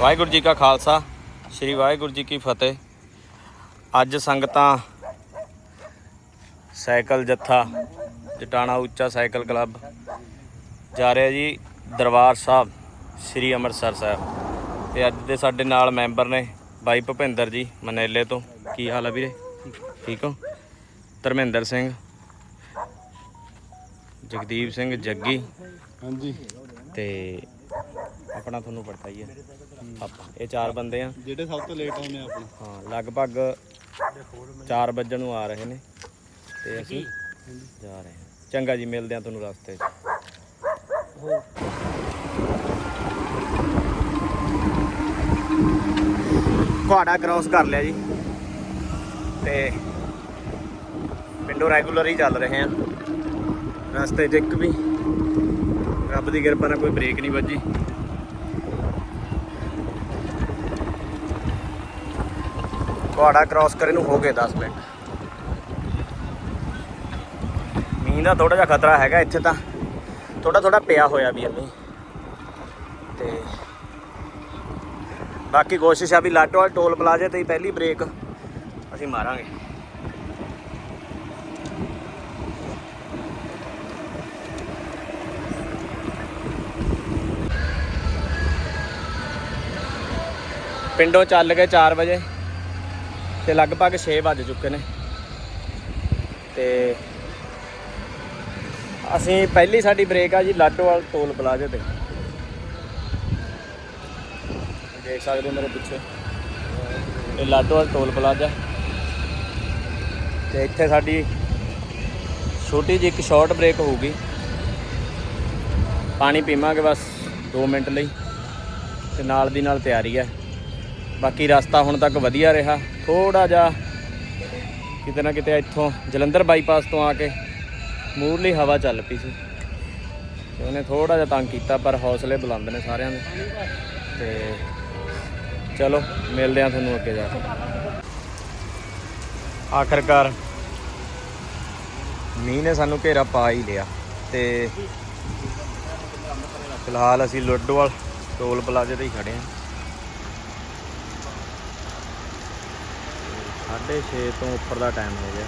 ਵਾਹਿਗੁਰੂ ਜੀ ਕਾ ਖਾਲਸਾ ਸ੍ਰੀ ਵਾਹਿਗੁਰੂ ਜੀ ਕੀ ਫਤਿਹ। ਅੱਜ ਸੰਗਤਾਂ ਸਾਈਕਲ ਜੱਥਾ ਜਟਾਣਾ ਉੱਚਾ ਸਾਈਕਲ ਕਲੱਬ ਜਾ ਰਿਹਾ ਜੀ ਦਰਬਾਰ ਸਾਹਿਬ ਸ੍ਰੀ ਅੰਮ੍ਰਿਤਸਰ ਸਾਹਿਬ। ਤੇ ਅੱਜ ਦੇ ਸਾਡੇ ਨਾਲ ਮੈਂਬਰ ਨੇ ਬਾਈ ਭੁਪਿੰਦਰ ਜੀ ਮਨੇਲੇ ਤੋਂ। ਕੀ ਹਾਲ ਹੈ ਵੀਰੇ? ਠੀਕ ਹੋ? ਧਰਮਿੰਦਰ ਸਿੰਘ ਜਗਦੀਪ ਸਿੰਘ ਜੱਗੀ। ਹਾਂਜੀ। ਤੇ ਆਪਣਾ ਤੁਹਾਨੂੰ ਪਤਾ ਹੀ ਹੈ। ਆਪਾਂ ਇਹ ਚਾਰ ਬੰਦੇ ਆ। ਜਿਹੜੇ ਸਭ ਤੋਂ ਲੇਟ ਆਉਂਦੇ ਆ ਆਪਣੇ। ਹਾਂ ਲਗਭਗ 4 ਵਜੇ ਨੂੰ ਆ ਰਹੇ ਨੇ। ਤੇ ਅਸੀਂ ਜਾ ਰਹੇ ਹਾਂ। ਚੰਗਾ ਜੀ ਮਿਲਦੇ ਆ ਤੁਹਾਨੂੰ ਰਸਤੇ 'ਚ। ਕੁਹਾੜਾ ਕ੍ਰਾਸ ਕਰ ਲਿਆ ਜੀ। ਤੇ ਪਿੰਡੋਂ ਰੈਗੂਲਰ ਹੀ ਚੱਲ ਰਹੇ ਆ। ਰਸਤੇ 'ਚ ਇੱਕ ਵੀ। ਰੱਬ ਦੀ ਕਿਰਪਾ ਨਾਲ ਕੋਈ ਬ੍ਰੇਕ ਨਹੀਂ ਵੱਜੀ। ਕੁਹਾੜਾ ਕ੍ਰਾਸ ਕਰੇ ਨੂੰ ਹੋ ਗਏ 10 ਮਿੰਟ। ਮੀਂਹ ਦਾ ਥੋੜਾ ਜਿਹਾ ਖਤਰਾ ਹੈਗਾ ਇੱਥੇ ਤਾਂ। ਥੋੜਾ ਥੋੜਾ ਪਿਆ ਹੋਇਆ ਵੀ ਮੀਂਹ। ਤੇ ਬਾਕੀ ਕੋਸ਼ਿਸ਼ ਆ ਵੀ ਲਾਟੋਵਾਲ ਟੋਲ ਪਲਾਜ਼ੇ ਤੇ ਹੀ ਪਹਿਲੀ ਬ੍ਰੇਕ ਅਸੀਂ ਮਾਰਾਂਗੇ। ਪਿੰਡੋਂ ਚੱਲ ਗਏ 4 ਵਜੇ। ਤੇ ਲਗਭਗ 6 ਵੱਜ ਚੁੱਕੇ ਨੇ। ਤੇ ਅਸੀਂ ਪਹਿਲੀ ਸਾਡੀ ਬ੍ਰੇਕ ਆ ਜੀ, ਲਾਡੋਵਾਲ ਟੋਲ ਪਲਾਜ਼ੇ ਤੇ। ਦੇਖ ਸਕਦੇ ਹੋ ਮੇਰੇ ਪਿੱਛੇ। ਇਹ ਲਾਡੋਵਾਲ ਟੋਲ ਪਲਾਜ਼ਾ। ਤੇ ਇੱਥੇ ਸਾਡੀ ਛੋਟੀ ਜਿਹੀ ਇੱਕ ਸ਼ਾਰਟ ਬ੍ਰੇਕ ਹੋਊਗੀ। ਪਾਣੀ ਪੀਵਾਂਗੇ ਬਸ 2 ਮਿੰਟ ਲਈ। ਤੇ ਨਾਲ ਦੀ ਨਾਲ ਤਿਆਰੀ ਹੈ ਬਾਕੀ ਰਸਤਾ ਹੁਣ ਤੱਕ ਵਧੀਆ ਰਿਹਾ। ਥੋੜਾ ਜਿਹਾ ਕਿਤੇ ਨਾ ਕਿਤੇ ਇੱਥੋਂ ਜਲੰਧਰ ਬਾਈਪਾਸ ਤੋਂ ਆ ਕੇ ਮੂਰਲੀ ਹਵਾ ਚੱਲ ਪਈ ਸੀ। ਤੇ ਉਹਨੇ ਥੋੜਾ ਜਿਹਾ ਤੰਗ ਕੀਤਾ, ਪਰ ਹੌਸਲੇ ਬੁਲੰਦ ਨੇ ਸਾਰਿਆਂ ਦੇ। ਤੇ ਚਲੋ, ਮਿਲਦੇ ਆ ਤੁਹਾਨੂੰ ਅੱਗੇ ਜਾ ਕੇ। ਆਖਰਕਾਰ ਮੀਂਹ ਨੇ ਸਾਨੂੰ ਘੇਰਾ ਪਾ ਹੀ ਲਿਆ। ਤੇ ਫਿਲਹਾਲ ਅਸੀਂ ਲੁੱਡੋਵਾਲ ਟੋਲ ਪਲਾਜ਼ੇ ਤੇ ਹੀ ਖੜੇ ਆਂ 6:30 ਤੋਂ ਉੱਪਰ ਦਾ ਟਾਈਮ ਹੋ ਗਿਆ।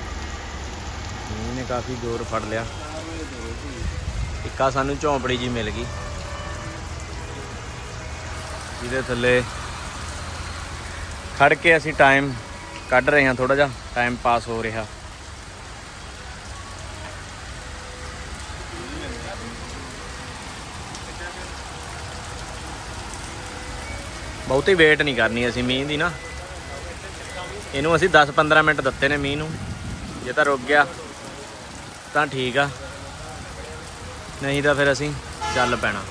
ਮੀਂਹ ਨੇ ਕਾਫੀ ਜ਼ੋਰ ਫੜ ਲਿਆ। ਇੱਕਾ ਸਾਨੂੰ ਝੌਂਪੜੀ ਜੀ ਮਿਲ ਗਈ। ਜਿਹਦੇ ਥੱਲੇ ਖੜ ਕੇ ਅਸੀਂ ਟਾਈਮ ਕੱਢ ਰਹੇ ਹਾਂ ਥੋੜਾ ਜਿਹਾ। ਟਾਈਮ ਪਾਸ ਹੋ ਰਿਹਾ। ਬਹੁਤੀ ਵੇਟ ਨਹੀਂ ਕਰਨੀ ਅਸੀਂ ਮੀਂਹ ਦੀ ਨਾ। ਇਹਨੂੰ ਅਸੀਂ 10-15 ਮਿੰਟ ਦਿੱਤੇ ਨੇ ਮੀਂਹ ਨੂੰ। ਜੇ ਤਾਂ ਰੁਕ ਗਿਆ, ਤਾਂ ਠੀਕ ਆ। ਨਹੀਂ ਤਾਂ ਫਿਰ ਅਸੀਂ ਚੱਲ ਪੈਣਾ।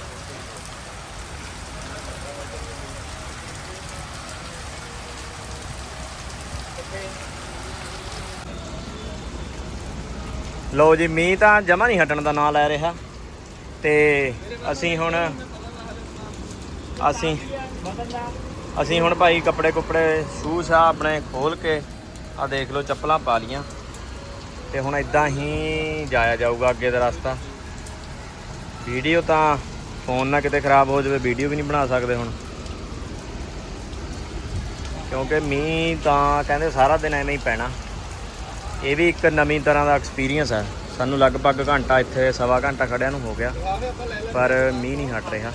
ਲੋ ਜੀ, ਮੀਂਹ ਤਾਂ ਜਮਾ ਨਹੀਂ ਹਟਣ ਦਾ ਨਾਂ ਲੈ ਰਿਹਾ। ਤੇ ਅਸੀਂ ਹੁਣ ਅਸੀਂ ਅਸੀਂ ਹੁਣ ਭਾਈ ਕੱਪੜੇ ਕੁੱਪੜੇ ਸ਼ੂਜ਼ ਆ ਆਪਣੇ ਖੋਲ ਕੇ ਆ ਦੇਖ ਲਓ ਚੱਪਲਾਂ ਪਾ ਲੀਆਂ। ਤੇ ਹੁਣ ਇਦਾਂ ਹੀ ਜਾਇਆ ਜਾਊਗਾ ਅੱਗੇ ਦਾ ਰਸਤਾ। ਵੀਡੀਓ ਤਾਂ ਫੋਨ ਨਾਲ ਕਿਤੇ ਖਰਾਬ ਹੋ ਜਾਵੇ, ਵੀਡੀਓ ਵੀ ਨਹੀਂ ਬਣਾ ਸਕਦੇ ਹੁਣ। ਕਿਉਂਕਿ ਮੀਂਹ ਤਾਂ ਕਹਿੰਦੇ ਸਾਰਾ ਦਿਨ ਐਵੇਂ ਹੀ ਪੈਣਾ। ਇਹ ਵੀ ਇੱਕ ਨਵੀਂ ਤਰ੍ਹਾਂ ਦਾ ਐਕਸਪੀਰੀਅੰਸ ਹੈ ਸਾਨੂੰ ਲਗਭਗ ਘੰਟਾ ਇੱਥੇ, ਸਵਾ ਘੰਟਾ ਖੜਿਆਂ ਨੂੰ ਹੋ ਗਿਆ। ਪਰ ਮੀਂਹ ਨਹੀਂ ਹਟ ਰਿਹਾ।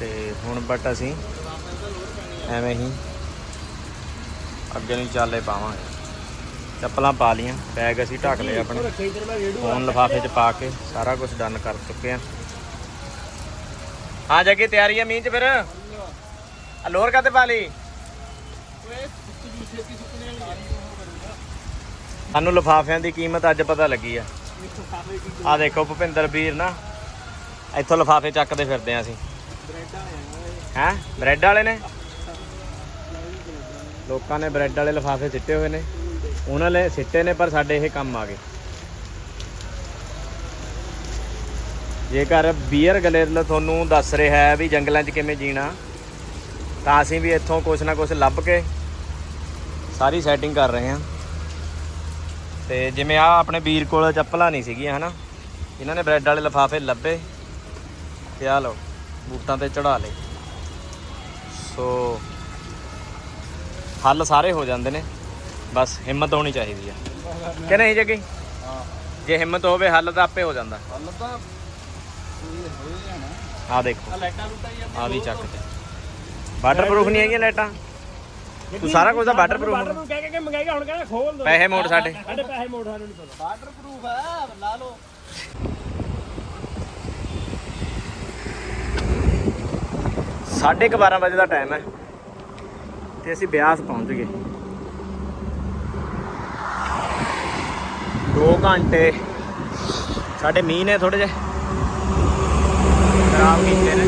ਤੇ ਹੁਣ ਬਟ ਅਸੀਂ ਐਵੇਂ ਹੀ ਅੱਗੇ ਨੂੰ ਚਾਲੇ ਪਾਵਾਂਗੇ। ਚੱਪਲਾਂ ਪਾ ਲੀਆਂ ਬੈਗ ਅਸੀਂ ਢੱਕ ਲਏ ਆਪਣੇ। ਫੋਨ ਲਫਾਫੇ 'ਚ ਪਾ ਕੇ ਸਾਰਾ ਕੁਝ ਡਨ ਕਰ ਚੁੱਕੇ ਆ ਹਾਂ ਜੱਗੀ ਤਿਆਰੀ ਆ ਮੀਂਹ 'ਚ ਫਿਰ। ਲੋਰ ਕਾਤੇ ਪਾ ਲਈ? ਸਾਨੂੰ ਲਫਾਫਿਆਂ ਦੀ ਕੀਮਤ ਅੱਜ ਪਤਾ ਲੱਗੀ ਆ। ਆ ਦੇਖੋ ਭੁਪਿੰਦਰ ਵੀਰ ਨਾ, ਇੱਥੋਂ ਲਫਾਫੇ ਚੱਕਦੇ ਫਿਰਦੇ ਆ ਅਸੀਂ। ਹੈਂ? ਬ੍ਰੈਡ ਵਾਲੇ ਨੇ? ਲੋਕਾਂ ਨੇ ਬ੍ਰੈਡ ਵਾਲੇ ਲਫਾਫੇ ਸਿੱਟੇ ਹੋਏ ਨੇ। ਉਹਨਾਂ ਨੇ ਸਿੱਟੇ ਨੇ, ਪਰ ਸਾਡੇ ਇਹ ਕੰਮ ਆ ਗਏ। ਜੇਕਰ ਬੀਅਰ ਗਲੇਰਲ ਤੁਹਾਨੂੰ ਦੱਸ ਰਿਹਾ ਹੈ ਵੀ ਜੰਗਲਾਂ 'ਚ ਕਿਵੇਂ ਜੀਣਾ, ਤਾਂ ਅਸੀਂ ਵੀ ਇੱਥੋਂ ਕੁਛ ਨਾ ਕੁਛ ਲੱਭ ਕੇ ਸਾਰੀ ਸੈਟਿੰਗ ਕਰ ਰਹੇ ਹਾਂ। ਤੇ ਜਿਵੇਂ ਆ ਆਪਣੇ ਵੀਰ ਕੋਲ ਚੱਪਲਾਂ ਨਹੀਂ ਸੀਗੀਆਂ, ਹਨਾ? ਇਹਨਾਂ ਨੇ ਬ੍ਰੈਡ ਵਾਲੇ ਲਫਾਫੇ ਲੱਭੇ। ਤੇ ਆ ਲਓ। ਬੂਟਾਂ ਤੇ ਚੜਾ ਲਏ। ਸੋ ਹੱਲ ਸਾਰੇ ਹੋ ਜਾਂਦੇ ਨੇ। ਬਸ ਹਿੰਮਤ ਹੋਣੀ ਚਾਹੀਦੀ ਆ। ਕਿ ਨਹੀਂ ਜੱਗੀ? ਹਾਂ। ਜੇ ਹਿੰਮਤ ਹੋਵੇ ਹੱਲ ਤਾਂ ਆਪੇ ਹੋ ਜਾਂਦਾ। ਹੱਲ ਤਾਂ ਆ ਦੇਖੋ। ਲਾਈਟਾਂ ਲੂਟਾਂ ਹੀ ਆ ਵੀ ਚੱਕ ਤੇ। ਵਾਟਰਪ੍ਰੂਫ ਨਹੀਂ ਹੈਗੀਆਂ ਲਾਈਟਾਂ? ਤੂੰ ਸਾਰਾ ਕੁਝ ਤਾਂ ਵਾਟਰਪ੍ਰੂਫ ਨੂੰ ਕਹਿ ਕੇ ਕਿ ਮੰਗਾਈਗਾ ਹੁਣ ਕਹਿੰਦਾ ਖੋਲ ਦੋ। ਪੈਸੇ ਮੋੜ ਸਾਡੇ। ਸਾਡੇ ਪੈਸੇ ਮੋੜ ਸਾਨੂੰ ਨਹੀਂ ਪਤਾ। ਵਾਟਰ ਪ੍ਰੂਫ ਹੈ ਲਾ ਲਓ। ਸਾਢੇ ਕੁ 12 ਵਜੇ ਦਾ ਟਾਈਮ ਹੈ ਤੇ ਅਸੀਂ ਬਿਆਸ ਪਹੁੰਚ ਗਏ। 2 ਘੰਟੇ ਸਾਡੇ ਮੀਂਹ ਨੇ ਥੋੜੇ ਜਿਹੇ, ਖਰਾਬ ਕੀਤੇ ਨੇ।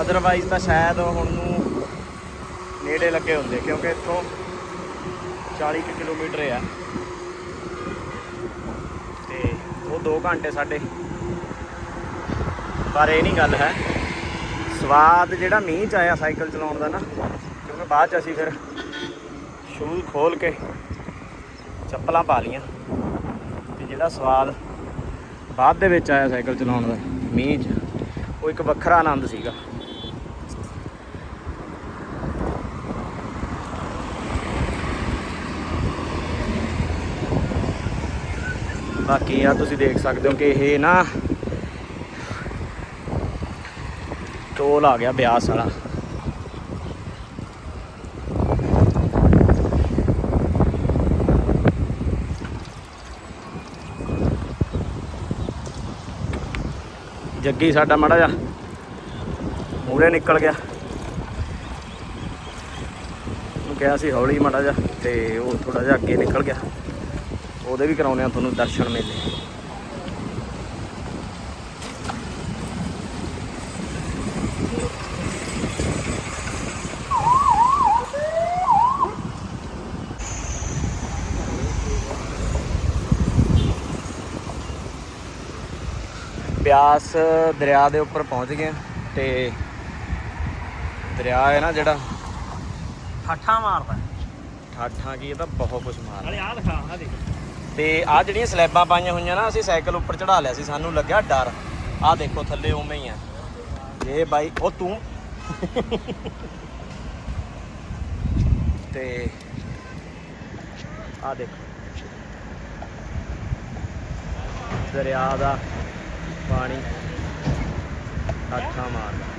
ਅਦਰਵਾਈਜ਼ ਤਾਂ ਸ਼ਾਇਦ ਹੁਣ ਨੂੰ ਨੇੜੇ ਲੱਗੇ ਹੁੰਦੇ, ਕਿਉਂਕਿ ਇੱਥੋਂ 40 ਕੁ ਕਿਲੋਮੀਟਰ ਆ ਤੇ ਉਹ 2 ਘੰਟੇ ਸਾਡੇ ਪਰ ਇਹ ਨਹੀਂ ਗੱਲ ਹੈ। ਸਵਾਦ ਜਿਹੜਾ ਮੀਂਹ ਚ ਆਇਆ ਸਾਈਕਲ ਚਲਾਉਣ ਦਾ ਨਾ, ਕਿਉਂਕਿ ਬਾਅਦ ਚ ਅਸੀਂ ਫਿਰ ਸ਼ੂਜ਼ ਖੋਲ ਕੇ ਚੱਪਲਾਂ ਪਾ ਲੀਆਂ ਤੇ ਜਿਹੜਾ ਸਵਾਦ ਬਾਅਦ ਦੇ ਵਿੱਚ ਆਇਆ ਸਾਈਕਲ ਚਲਾਉਣ ਦਾ, ਮੀਂਹ ਚ, ਉਹ ਇੱਕ ਵੱਖਰਾ ਆਨੰਦ ਸੀਗਾ। ਬਾਕੀ ਆ ਤੁਸੀਂ ਦੇਖ ਸਕਦੇ ਹੋ ਕਿ ਇਹ ਨਾ ਟੋਲ ਆ ਗਿਆ ਬਿਆਸ ਵਾਲਾ। ਜੱਗੀ ਸਾਡਾ ਮੜਾ ਜਾ ਮੂਰੇ ਨਿਕਲ ਗਿਆ। ਉਹ ਕਿਹਾ ਸੀ ਹੌਲੀ ਮੜਾ ਜਾ ਤੇ ਉਹ ਥੋੜਾ ਜਿਹਾ ਅੱਗੇ ਨਿਕਲ ਗਿਆ। ਉਹਦੇ ਵੀ ਕਰਾਉਣੇ ਆ ਤੁਹਾਨੂੰ ਦਰਸ਼ਨ ਮੇਲੇ। ਬਿਆਸ ਦਰਿਆ ਦੇ ਉੱਪਰ ਪਹੁੰਚ ਗਏ ਤੇ ਦਰਿਆ ਹੈ ਨਾ ਜਿਹੜਾ ਠਾਠਾ ਮਾਰਦਾ। ਠਾਠਾਂ ਕੀ ਇਹ ਤਾਂ ਬਹੁਤ ਕੁਝ ਮਾਰਦਾ। ਨਾਲੇ ਆਹ ਦਿਖਾ ਆਹ ਦੇਖ। ਤੇ ਆ ਜਿਹੜੀਆਂ ਸਲੈਬਾਂ ਪਾਈਆਂ ਹੋਈਆਂ ਨਾ ਅਸੀਂ ਸਾਈਕਲ ਉੱਪਰ ਚੜਾ ਲਿਆ ਸੀ ਸਾਨੂੰ ਲੱਗਿਆ ਡਰ। ਆ ਦੇਖੋ ਥੱਲੇ ਉਵੇਂ ਹੀ ਆ। ਇਹ ਬਾਈ ਉਹ ਤੂੰ। ਤੇ ਆ ਦੇਖੋ। ਦਰਿਆ ਦਾ ਪਾਣੀ ਅੱਖਾਂ ਮਾਰਦਾ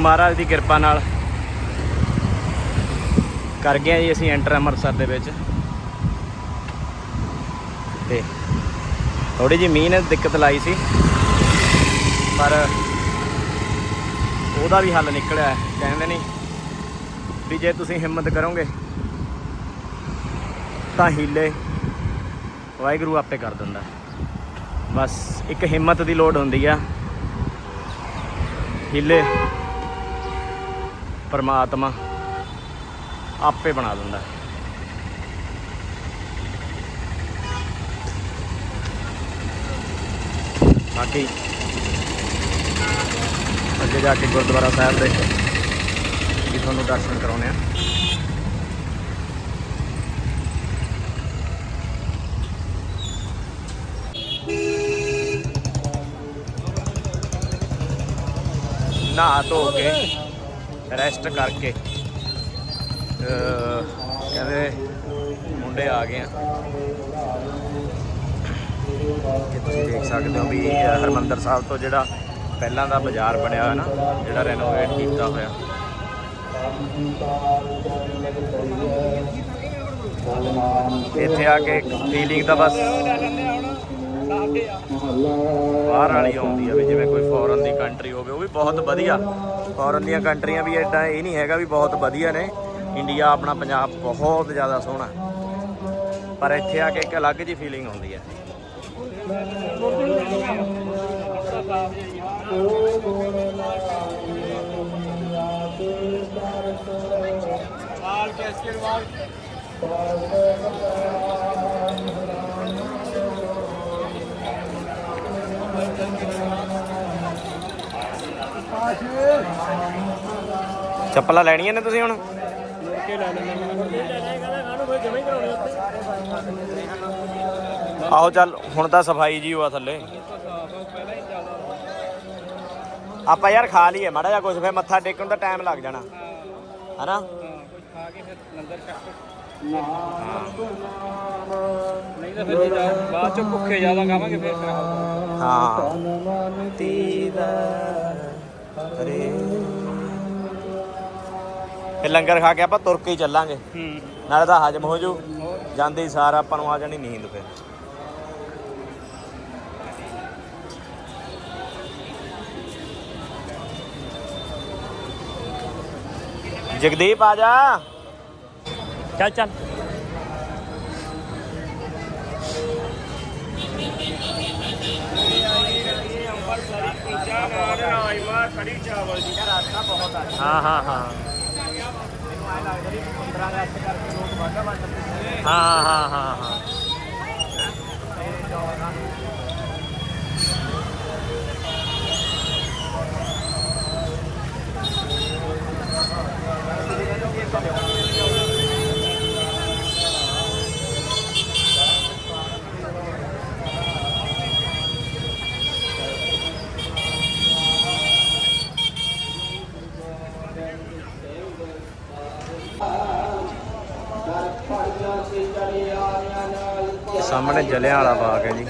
ਮਹਾਰਾਜ ਦੀ ਕਿਰਪਾ ਨਾਲ ਕਰ ਗਏ ਜੀ ਅਸੀਂ ਐਂਟਰ ਅੰਮ੍ਰਿਤਸਰ ਦੇ ਵਿੱਚ। ਤੇ ਥੋੜੀ ਜਿਹੀ ਮੀਂਹ ਨੇ ਦਿੱਕਤ ਲਾਈ ਸੀ, ਪਰ ਉਹਦਾ ਵੀ ਹੱਲ ਨਿਕਲਿਆ ਕਹਿੰਦੇ ਨਹੀਂ ਵੀ ਜੇ ਤੁਸੀਂ ਹਿੰਮਤ ਕਰੋਗੇ ਤਾਂ ਹੀਲੇ ਵਾਹਿਗੁਰੂ ਆਪੇ ਕਰ ਦਿੰਦਾ। ਬਸ ਇੱਕ ਹਿੰਮਤ ਦੀ ਲੋੜ ਹੁੰਦੀ ਆ। ਹੀਲੇ ਪਰਮਾਤਮਾ ਆਪੇ ਬਣਾ ਦਿੰਦਾ ਬਾਕੀ ਅੱਗੇ ਜਾ ਕੇ ਗੁਰਦੁਆਰਾ ਸਾਹਿਬ ਦੇ ਵੀ ਤੁਹਾਨੂੰ ਦਰਸ਼ਨ ਕਰਾਉਣੇ ਆ ਨਹਾ ਧੋ ਕੇ ਰੈਸਟ ਕਰਕੇ ਕਹਿੰਦੇ ਮੁੰਡੇ ਆ ਗਏ ਆ। ਤੁਸੀਂ ਦੇਖ ਸਕਦੇ ਹੋ ਵੀ ਇਹ ਹਰਮੰਦਰ ਸਾਹਿਬ ਤੋਂ ਜਿਹੜਾ ਪਹਿਲਾਂ ਦਾ ਬਾਜ਼ਾਰ ਬਣਿਆ ਹੋਇਆ ਨਾ, ਜਿਹੜਾ ਰੈਨੋਵੇਟ ਕੀਤਾ ਹੋਇਆ। ਇੱਥੇ ਆ ਕੇ ਫੀਲਿੰਗ ਤਾਂ ਬਸ ਬਾਹਰ ਵਾਲੀ ਆਉਂਦੀ ਹੈ ਵੀ ਜਿਵੇਂ ਕੋਈ ਫੋਰਨ ਦੀ ਕੰਟਰੀ ਹੋਵੇ, ਉਹ ਵੀ ਬਹੁਤ ਵਧੀਆ। ਫੋਰਨ ਦੀਆਂ ਕੰਟਰੀਆਂ ਵੀ ਐਡਾ ਇਹ ਨਹੀਂ ਹੈਗਾ ਵੀ ਬਹੁਤ ਵਧੀਆ ਨੇ। ਇੰਡੀਆ ਆਪਣਾ ਪੰਜਾਬ ਬਹੁਤ ਜ਼ਿਆਦਾ ਸੋਹਣਾ। ਪਰ ਇੱਥੇ ਆ ਕੇ ਇੱਕ ਅਲੱਗ ਜੀ ਫੀਲਿੰਗ ਆਉਂਦੀ ਹੈ। ਚੱਪਲਾਂ ਲੈਣੀਆਂ ਨੇ ਤੁਸੀਂ ਹੁਣ? ਆਹੋ ਚੱਲ ਹੁਣ ਤਾਂ ਸਫ਼ਾਈ ਜੀ ਹੋਆ ਥੱਲੇ। ਆਪਾਂ ਯਾਰ ਖਾ ਲਈਏ ਮਾੜਾ ਜਿਹਾ ਕੁਝ ਫੇ ਮੱਥਾ ਟੇਕਣ ਦਾ ਟਾਈਮ ਲੱਗ ਜਾਣਾ। ਹਨਾ? ਕੁਝ ਖਾ ਕੇ ਫਿਰ ਲੰਗਰ ਛਕ ਨਹੀਂ ਤਾਂ ਫਿਰ ਬਾਅਦ ਚ ਭੁੱਖੇ ਜ਼ਿਆਦਾ ਖਾਵਾਂਗੇ ਫਿਰ। ਹਾਂ। ਤੀਦਾ ਹਰੇ ਇਹ ਲੰਗਰ ਖਾ ਕੇ ਆਪਾਂ ਤੁਰ ਕੇ ਹੀ ਚੱਲਾਂਗੇ। ਹੂੰ ਨਾਲੇ ਤਾਂ ਹਜਮ ਹੋ ਜੂ। ਜਾਂਦੇ ਹੀ ਸਾਰ, ਆਪਾਂ ਨੂੰ ਆ ਜਾਣੀ ਨੀਂਦ ਫਿਰ। ਜਗਦੀਪ ਆ ਜਾ। ਚੱਲ ਚੱਲ। ਹਾਂ ਹਾਂ ਹਾਂ। ਹਾਂ ਹਾਂ ਹਾਂ ਹਾਂ। ਸਾਹਮਣੇ ਜਲਿਆਂ ਵਾਲਾ ਬਾਗ ਹੈ ਜੀ।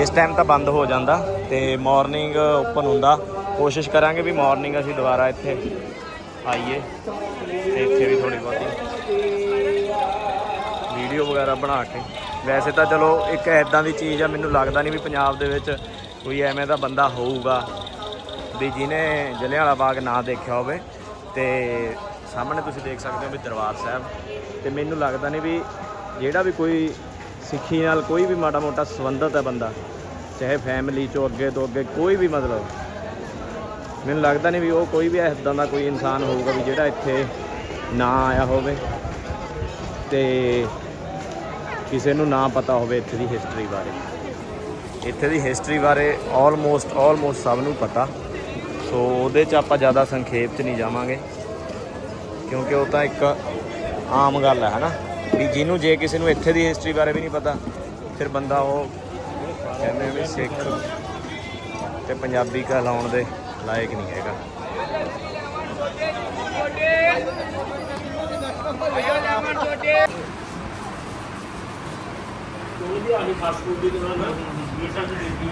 ਇਸ ਟਾਈਮ ਤਾਂ ਬੰਦ ਹੋ ਜਾਂਦਾ ਤੇ ਮਾਰਨਿੰਗ ਓਪਨ ਹੁੰਦਾ। ਕੋਸ਼ਿਸ਼ ਕਰਾਂਗੇ ਵੀ ਮਾਰਨਿੰਗ ਅਸੀਂ ਦੁਬਾਰਾ ਇੱਥੇ ਆਈਏ। ਤੇ ਇੱਥੇ ਵੀ ਥੋੜੀ ਬਹੁਤੀ ਵੀਡੀਓ ਵਗੈਰਾ ਬਣਾ ਕੇ। ਵੈਸੇ ਤਾਂ ਚਲੋ ਇੱਕ ਐਦਾਂ ਦੀ ਚੀਜ਼ ਆ, ਮੈਨੂੰ ਲੱਗਦਾ ਨਹੀਂ ਵੀ ਪੰਜਾਬ ਦੇ ਵਿੱਚ ਕੋਈ ਐਵੇਂ ਦਾ ਬੰਦਾ ਹੋਊਗਾ। ਵੀ ਜਿਹਨੇ ਜਲਿਆਂਵਾਲਾ ਬਾਗ ਨਾ ਦੇਖਿਆ ਹੋਵੇ ਤੇ ਸਾਹਮਣੇ ਤੁਸੀਂ ਦੇਖ ਸਕਦੇ ਹੋ ਵੀ ਦਰਬਾਰ ਸਾਹਿਬ ਤੇ ਮੈਨੂੰ ਲੱਗਦਾ ਨਹੀਂ ਵੀ ਜਿਹੜਾ ਵੀ ਕੋਈ ਸਿੱਖੀ ਨਾਲ ਕੋਈ ਵੀ ਮਾੜਾ ਮੋਟਾ ਸੰਬੰਧਤ ਹੈ ਬੰਦਾ, ਚਾਹੇ ਫੈਮਿਲੀ ਚੋਂ ਅੱਗੇ ਤੋਂ ਅੱਗੇ ਕੋਈ ਵੀ ਮਤਲਬ, ਮੈਨੂੰ ਲੱਗਦਾ ਨਹੀਂ ਵੀ ਉਹ ਕੋਈ ਵੀ ਇਦਾਂ ਦਾ ਕੋਈ ਇਨਸਾਨ ਹੋਊਗਾ ਵੀ ਜਿਹੜਾ ਇੱਥੇ ਨਾ ਆਇਆ ਹੋਵੇ ਤੇ ਕਿਸੇ ਨੂੰ ਨਾ ਪਤਾ ਹੋਵੇ ਇੱਥੇ ਦੀ ਹਿਸਟਰੀ ਬਾਰੇ। ਇੱਥੇ ਦੀ ਹਿਸਟਰੀ ਬਾਰੇ ਆਲਮੋਸਟ ਆਲਮੋਸਟ ਸਭ ਨੂੰ ਪਤਾ। ਸੋ ਉਹਦੇ 'ਚ ਆਪਾਂ ਜ਼ਿਆਦਾ ਸੰਖੇਪ 'ਚ ਨਹੀਂ ਜਾਵਾਂਗੇ। ਕਿਉਂਕਿ ਉਹ ਤਾਂ ਇੱਕ ਆਮ ਗੱਲ ਹੈ, ਹਨਾ? ਵੀ ਜਿਹਨੂੰ ਜੇ ਕਿਸੇ ਨੂੰ ਇੱਥੇ ਦੀ ਹਿਸਟਰੀ ਬਾਰੇ ਵੀ ਨਹੀਂ ਪਤਾ, ਫਿਰ ਬੰਦਾ ਉਹ ਕਹਿੰਦੇ ਵੀ ਸਿੱਖ ਤੇ ਪੰਜਾਬੀ ਕਹਿਲਾਉਣ ਦੇ ਲਾਇਕ ਨਹੀਂ ਹੈਗਾ।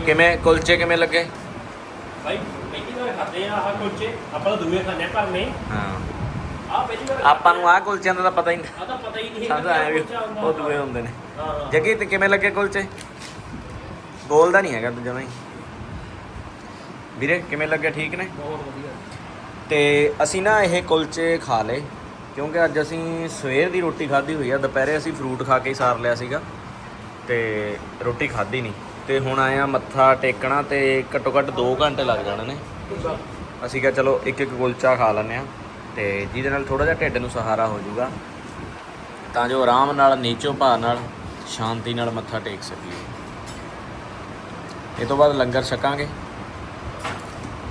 ਕਿਵੇਂ ਕੁਲਚੇ ਕਿਵੇਂ ਲੱਗੇ? ਭਾਈ ਆ ਹਾਂ। ਆ ਆਪਾਂ ਨੂੰ ਆਹ ਕੁਲਚਿਆਂ ਦਾ ਤਾਂ ਪਤਾ ਹੀ ਨਹੀਂ। ਆ ਤਾਂ ਪਤਾ ਹੀ ਨਹੀਂ ਸਾਨੂੰ ਐਂ ਵੀ। ਉਹ ਦੂਏ ਹੁੰਦੇ ਨੇ। ਜੱਗੀ ਤੇ ਕਿਵੇਂ ਲੱਗੇ ਕੁਲਚੇ? ਬੋਲਦਾ ਨਹੀਂ ਹੈਗਾ ਤੂੰ ਜਮਾਂ ਹੀ। ਵੀਰੇ ਕਿਵੇਂ ਲੱਗੇ? ਠੀਕ ਨੇ? ਤੇ ਅਸੀਂ ਨਾ ਇਹ ਕੁਲਚੇ ਖਾ ਲਏ ਕਿਉਂਕਿ ਅੱਜ ਅਸੀਂ ਸਵੇਰ ਦੀ ਰੋਟੀ ਖਾਧੀ ਹੋਈ ਆ। ਦੁਪਹਿਰੇ ਅਸੀਂ ਫਰੂਟ ਖਾ ਕੇ ਹੀ ਸਾਰ ਲਿਆ ਸੀਗਾ ਤੇ ਰੋਟੀ ਖਾਧੀ ਨਹੀਂ। ਤੇ ਹੁਣ ਆਏ ਆ ਮੱਥਾ ਟੇਕਣਾ ਤੇ ਘੱਟੋ ਘੱਟ 2 ਘੰਟੇ ਲੱਗ ਜਾਣੇ ਨੇ। ਅਸੀਂ ਕਿਹਾ ਚਲੋ ਇੱਕ ਇੱਕ ਕੁਲਚਾ ਖਾ ਲੈਂਦੇ ਆ ਤੇ ਜਿਹਦੇ ਨਾਲ ਥੋੜਾ ਜਿਹਾ ਢਿੱਡ ਨੂੰ ਸਹਾਰਾ ਹੋ ਜਾਊਗਾ। ਤਾਂ ਜੋ ਆਰਾਮ ਨਾਲ ਨੀਚੋ ਭਾਰ ਨਾਲ ਸ਼ਾਂਤੀ ਨਾਲ ਮੱਥਾ ਟੇਕ ਸਕੀਏ। ਇਹ ਤੋਂ ਬਾਅਦ ਲੰਗਰ ਛਕਾਂਗੇ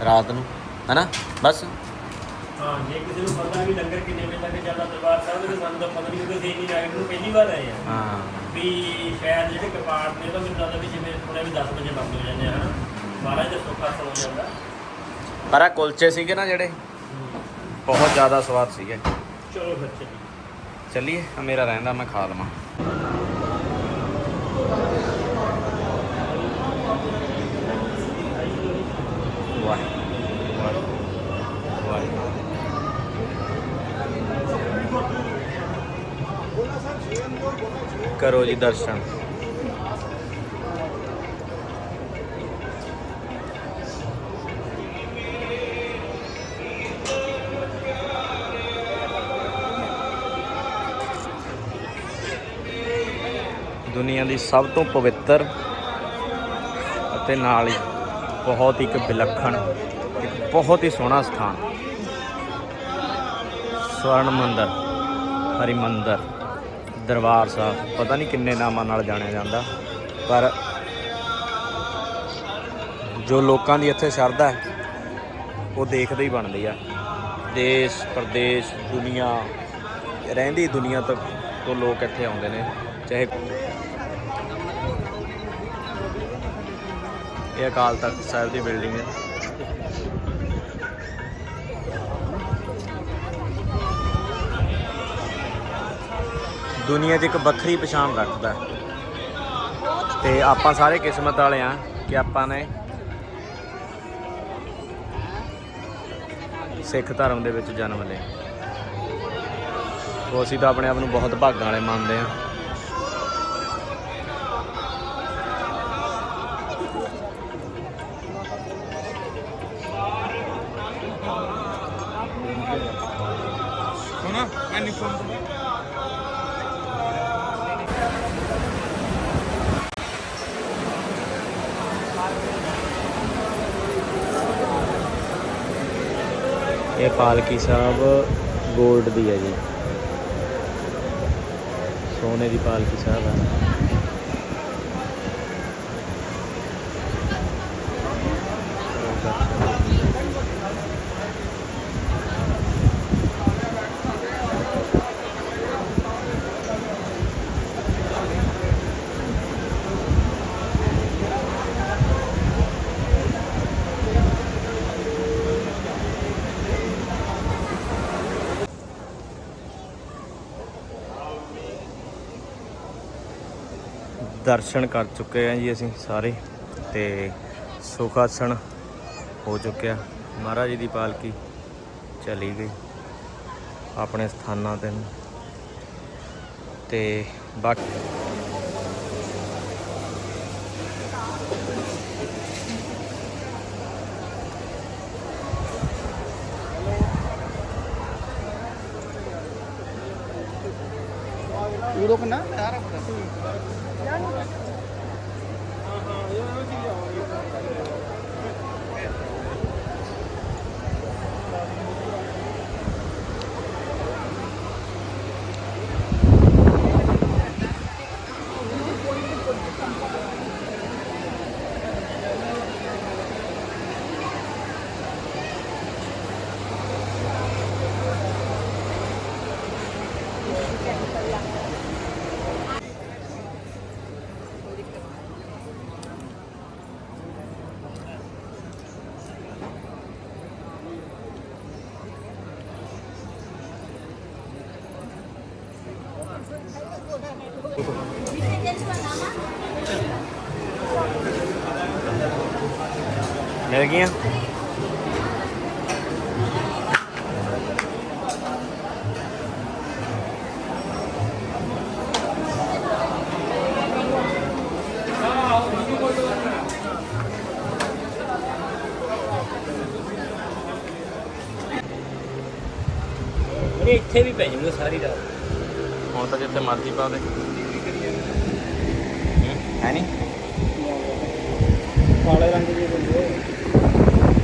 ਰਾਤ ਨੂੰ ਹੈਨਾ? ਬਸ? ਹਾਂ ਜੇ ਕਿਸੇ ਨੂੰ ਪਤਾ ਵੀ ਲੰਗਰ ਕਿੰਨੇ ਵਜੇ ਤੱਕ ਚੱਲਦਾ ਦਰਬਾਰ ਸਾਹਿਬ ਦੇ ਸਾਨੂੰ ਤਾਂ ਪਤਾ ਨਹੀਂ ਕਿਉਂਕਿ ਅਸੀਂ ਨਾਈਟ ਨੂੰ ਪਹਿਲੀ ਵਾਰ ਆਏ ਆ। ਹਾਂ। ਵੀ ਸ਼ਾਇਦ ਜਿਹੜੇ ਕਪਾਟ ਨੇ ਤਾਂ ਮੈਨੂੰ ਲੱਗਦਾ ਵੀ ਜਿਵੇਂ ਥੋੜਾ ਵੀ 10 ਵਜੇ ਬੰਦ ਹੋ ਜਾਂਦੇ ਆ ਹਨਾ? ਮਹਾਰਾਜ ਦਾ ਸੁੱਖਾ ਸੌ ਜਾਂਦਾ। ਪਰ ਆ ਕੁਲਚੇ ਸੀਗੇ ਨਾ ਜਿਹੜੇ ਬਹੁਤ ਜ਼ਿਆਦਾ ਸਵਾਦ ਸੀਗੇ। ਚਲੋ ਫਿਰ ਚੱਲੀਏ। ਚੱਲੀਏ ਆ ਮੇਰਾ ਰਹਿੰਦਾ ਮੈਂ ਖਾ ਲਵਾਂ। ਵਾਹ ਵਾਹ ਵਾਹ ਕਰੋ ਜੀ ਦਰਸ਼ਨ। ਦੁਨੀਆ ਦੀ ਸਭ ਤੋਂ ਪਵਿੱਤਰ ਅਤੇ ਨਾਲ ਹੀ ਬਹੁਤ ਹੀ ਇੱਕ ਵਿਲੱਖਣ, ਇੱਕ ਬਹੁਤ ਹੀ ਸੋਹਣਾ ਸਥਾਨ। ਸਵਰਨ ਮੰਦਰ, ਹਰੀ ਮੰਦਰ, ਦਰਬਾਰ ਸਾਹਿਬ, ਪਤਾ ਨਹੀਂ ਕਿੰਨੇ ਨਾਮਾਂ ਨਾਲ ਜਾਣਿਆ ਜਾਂਦਾ, ਪਰ ਜੋ ਲੋਕਾਂ ਦੀ ਇੱਥੇ ਸ਼ਰਧਾ ਹੈ, ਉਹ ਦੇਖਦੇ ਹੀ ਬਣਦੀ ਆ। ਦੇਸ਼, ਪ੍ਰਦੇਸ਼, ਦੁਨੀਆ, ਰਹਿੰਦੀ ਦੁਨੀਆ ਤੱਕ ਤੋਂ ਲੋਕ ਇੱਥੇ ਆਉਂਦੇ ਨੇ। ਚਾਹੇ ਇਹ ਅਕਾਲ ਤਖਤ ਸਾਹਿਬ ਦੀ ਬਿਲਡਿੰਗ ਹੈ। ਦੁਨੀਆ 'ਚ ਇੱਕ ਵੱਖਰੀ ਪਛਾਣ ਰੱਖਦਾ ਹੈ। ਤੇ ਆਪਾਂ ਸਾਰੇ ਕਿਸਮਤ ਵਾਲੇ ਆ ਕਿ ਆਪਾਂ ਨੇ ਸਿੱਖ ਧਰਮ ਦੇ ਵਿੱਚ ਜਨਮ ਲਿਆ। ਉਹ ਅਸੀਂ ਤਾਂ ਆਪਣੇ ਆਪ ਨੂੰ ਬਹੁਤ ਭਾਗਾਂ ਵਾਲੇ ਮੰਨਦੇ ਆ ਸੁਣਾ ਮੈਂ ਨਹੀਂ ਇਹ ਪਾਲਕੀ ਸਾਹਿਬ 골ਡ ਦੀ ਹੈ ਜੀ। ਸੋਨੇ ਦੀ ਪਾਲਕੀ ਸਾਹਿਬ ਹੈ। ਦਰਸ਼ਨ ਕਰ ਚੁੱਕੇ ਹਾਂ ਜੀ ਅਸੀਂ ਸਾਰੇ ਤੇ ਸੁਖਾਸਣ ਹੋ ਚੁੱਕਿਆ ਮਹਾਰਾਜ ਜੀ ਦੀ ਪਾਲਕੀ ਚਲੀ ਗਈ ਆਪਣੇ ਸਥਾਨਾਂ ਤੇ ਨੂੰ। ਤੇ ਬਾਕੀ ਉਦੋਂ ਕਿੰਨਾ ਹਾਂ ਯਾਰ ਮਿਲ मिल गया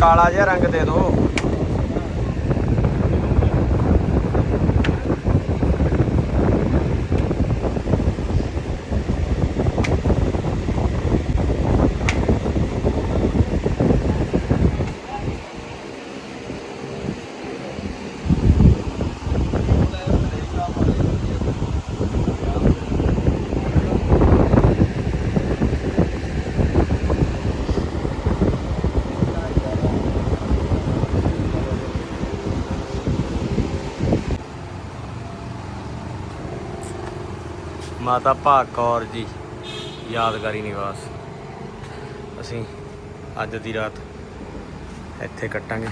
ਕਾਲਾ ਜਿਹਾ ਰੰਗ ਦੇ ਦਿਓ ਮਾਤਾ ਭਾਗ ਕੌਰ ਜੀ, ਯਾਦਗਾਰੀ ਨਿਵਾਸ। ਅਸੀਂ ਅੱਜ ਦੀ ਰਾਤ ਇੱਥੇ ਕੱਟਾਂਗੇ।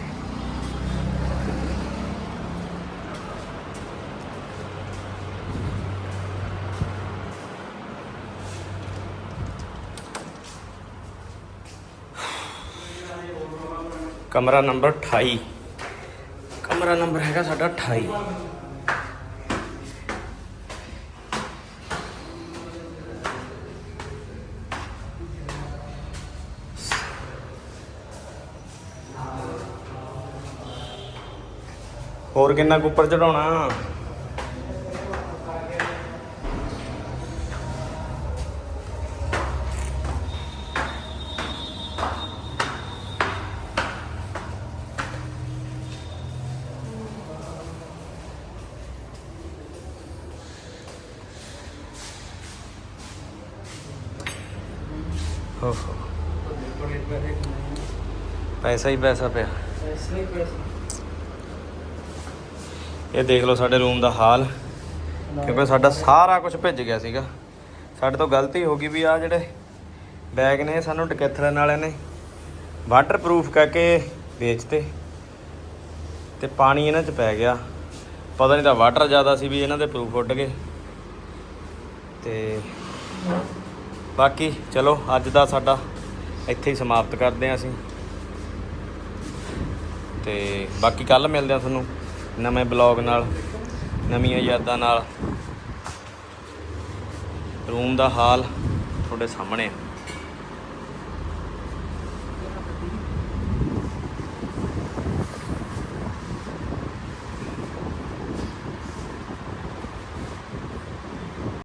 ਕਮਰਾ ਨੰਬਰ 28 ਕਮਰਾ ਨੰਬਰ ਹੈਗਾ ਸਾਡਾ 28 ਹੋਰ ਕਿੰਨਾ ਕੁ ਉੱਪਰ ਚੜਾਉਣਾ? ਹੋ ਹੋ। ਪੈਸਾ ਹੀ ਪੈਸਾ ਪਿਆ। ਇਹ ਦੇਖ ਲਓ ਸਾਡੇ ਰੂਮ ਦਾ ਹਾਲ। ਕਿਉਂਕਿ ਸਾਡਾ ਸਾਰਾ ਕੁਝ ਭਿੱਜ ਗਿਆ ਸੀਗਾ। ਸਾਡੇ ਤੋਂ ਗਲਤੀ ਹੋ ਗਈ ਵੀ ਆ ਜਿਹੜੇ ਬੈਗ ਨੇ, ਸਾਨੂੰ ਡਕੈਥਲਨ ਵਾਲਿਆਂ ਨੇ ਵਾਟਰਪ੍ਰੂਫ ਕਰਕੇ ਵੇਚਤੇ। ਤੇ ਪਾਣੀ ਇਹਨਾਂ 'ਚ ਪੈ ਗਿਆ। ਪਤਾ ਨਹੀਂ ਤਾਂ ਵਾਟਰ ਜ਼ਿਆਦਾ ਸੀ ਵੀ ਇਹਨਾਂ ਦੇ ਪ੍ਰੂਫ ਉੱਡ ਗਏ। ਤੇ ਬਾਕੀ ਚਲੋ, ਅੱਜ ਦਾ ਸਾਡਾ ਇੱਥੇ ਹੀ ਸਮਾਪਤ ਕਰਦੇ ਹਾਂ ਅਸੀਂ। ਤੇ ਬਾਕੀ ਕੱਲ ਮਿਲਦੇ ਆ ਤੁਹਾਨੂੰ। ਨਵੇਂ ਬਲੌਗ ਨਾਲ ਨਵੀਆਂ ਯਾਦਾਂ ਨਾਲ। ਰੂਮ ਦਾ ਹਾਲ ਤੁਹਾਡੇ ਸਾਹਮਣੇ ਆ।